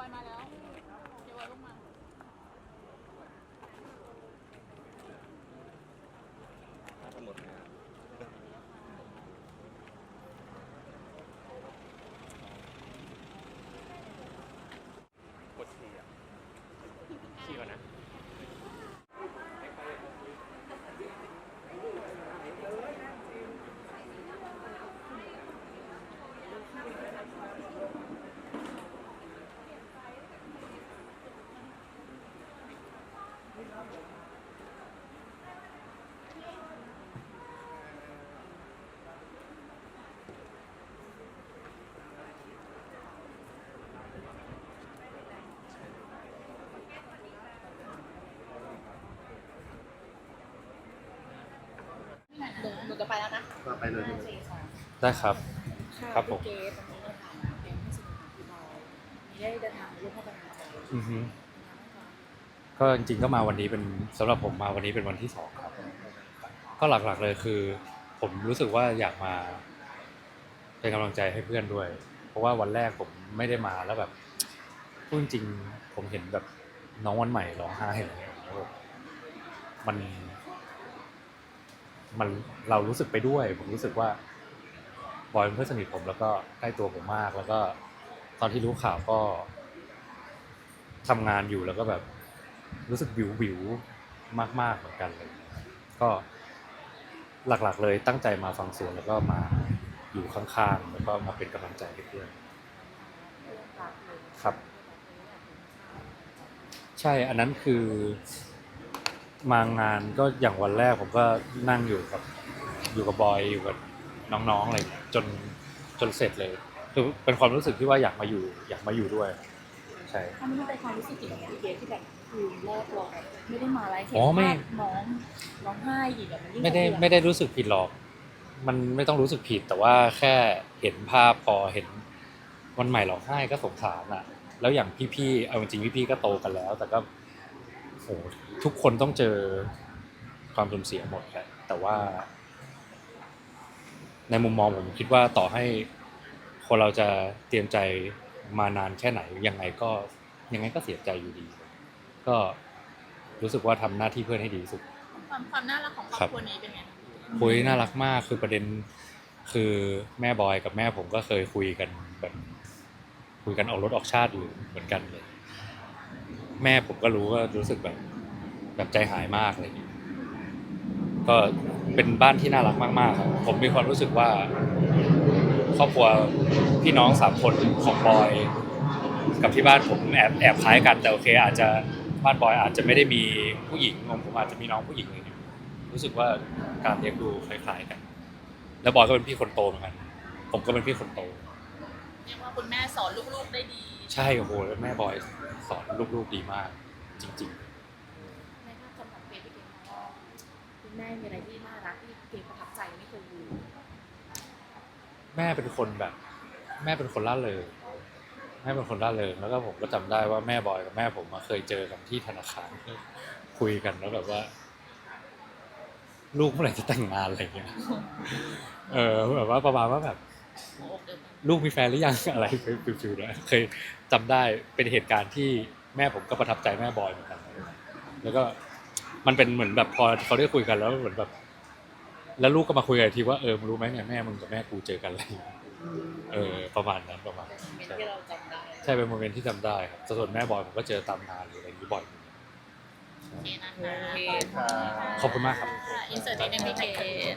บอยมาแล้วเดี๋ยวบอยลงมา ทั้งหมดนะ กดฉี่อะฉี่ก่อนนะ ห นูหนูจะไปแล้วนะก็ไปเลยห้าสี่สามได้ครับะครับผม พี่เกสวันนี้ในฐานะเป็นผู้สื่อข่าวที่เรามีได้เดินทางมาร่วมให้กำลังใจอือฮึนะคะก็จริงๆก็มาวันนี้เป็นสำหรับผมมาวันนี้เป็นวันที่สองครับ ก็หลักๆเลยคือ ผมรู้สึกว่าอยากมาเป็นกำลังใจให้เพื่อนด้วย เพราะว่าวันแรกผมไม่ได้มาแล้วแบบพูดจริงๆผมเห็นแบบน้องวันใหม่ร้องไห้อะไรเงี้ยแล้วแบบมัน มันเรารู้สึกไปด้วย ผมรู้สึกว่าบอยเป็นเพื่อนสนิทผมแล้วก็ใกล้ตัวผมมาก แล้วก็ตอนที่รู้ข่าวก็ทำงานอยู่แล้วก็แบบรู้สึกวิววิวมาก ๆเหมือนกันเลย ก็หลักๆเลยตั้งใจมาฟังสวนแล้วก็มาอยู่ข้างๆแล้วก็มาเป็นกำลังใจให้เพื่อนครับ ใช่อันนั้นคือ มางานก็อย่างวันแรกผมก็นั่งอยู่กับอยู่กับบอยอยู่กับน้องๆอะไรอย่างเงี้ยจนจนเสร็จเลยคือเป็นความรู้สึกที่ว่าอยากมาอยู่อยากมาอยู่ด้วย ใช่อันนี้มันเป็นความรู้สึกกี่ของพี่เกสที่แบบคือแรกเราแบบไม่ได้มาไลฟ์เห็นอ๋อไม่ภาพน้องร้องไห้อีกอะมันยิ่งไม่ได้สะเทือนไม่ได้รู้สึกผิดหรอก มันไม่ต้องรู้สึกผิดแต่ว่าแค่เห็นภาพพอเห็นวันใหม่ร้องไห้ก็สงสารอะ แล้วอย่างพี่ๆเอาจริงๆพี่ๆก็โตกันแล้ว แต่ก็ โหทุกคนต้องเจอความสูญเสียหมดแหละแต่ว่า ในมุมมองผมคิดว่าต่อให้คนเราจะเตรียมใจมานานแค่ไหนยังไงก็ยังไงก็เสียใจอยู่ดี ก็รู้สึกว่าทำหน้าที่เพื่อนให้ดีที่สุด ความความน่ารักของครอบครัวนี้เป็นไงคุยน่ารักมากคือประเด็นคือแม่บอยกับแม่ผมก็เคยคุยกันแบบคุยกันออกรถออกชาติอยู่เหมือนกันเลย แม่ผมก็รู้ก็รู้สึกแบบแบบใจหายมากเงี้ยก็เป็นบ้านที่น่ารักมากๆครับผมมีความรู้สึกว่า ครอบครัวพี่น้องสามคนของบอย กับที่บ้านผมแอบแอบคล้ายกันแต่โอเค อาจจะบ้านบอยอาจจะไม่ได้มีผู้หญิงของผมอาจจะมีน้องผู้หญิงเงี้ยรู้สึกว่าการเลี้ยงดูคล้ายๆกัน แล้วบอยก็เป็นพี่คนโตเหมือนกันผมก็เป็นพี่คนโตเรียกว่าคุณแม่สอนลูกๆได้ดี ใช่โอ้โหแล้วแม่บอยสอนลูกๆดีมาก จริง ในภาพจำของเกสพี่เกสมองว่าคุณแม่มีอะไรที่น่ารักที่เกสประทับใจไม่เคยลืมๆ แม่เป็นคนแบบ แม่เป็นคนล่าเริงแม่เป็นคนล่าเริงแล้วก็ผมก็จำได้ว่าแม่บอยกับแม่ผมมาเคยเจอกันที่ธนาคารคุยกันแล้วแบบว่า ลูกเมื่อไหร่จะแต่งงานอะไรอย่างเงี้ย เออแบบว่าประมาณว่าแบบ หัวอกเดียวกันลูกมีแฟนหรือยัง อะไรฟิวฟิวๆนะเคยจำได้เป็นเหตุการณ์ที่แม่ผมก็ประทับใจแม่บอยเหมือนกันแล้วก็มันเป็นเหมือนแบบพอเขาได้คุยกันแล้วเหมือนแบบ แล้วลูกก็มาคุยกันอีกทีว่าเออมึงรู้ไหมเนี่ยแม่มึงกับแม่กูเจอกันอะไรอย่างเงี้ยเออประมาณนั้นประมาณเป็นนั้นโมเมนใช่ต์ที่เราจำได้ใช่เป็นโมเมนต์ที่จำได้ครับส่วนแม่บอยผมก็เจอตามงานหรืออะไรอย่างนี้บ่อยโอเคนะคะขอบคุณมากครับอินเสิร์ตนิดนึงพี่เกส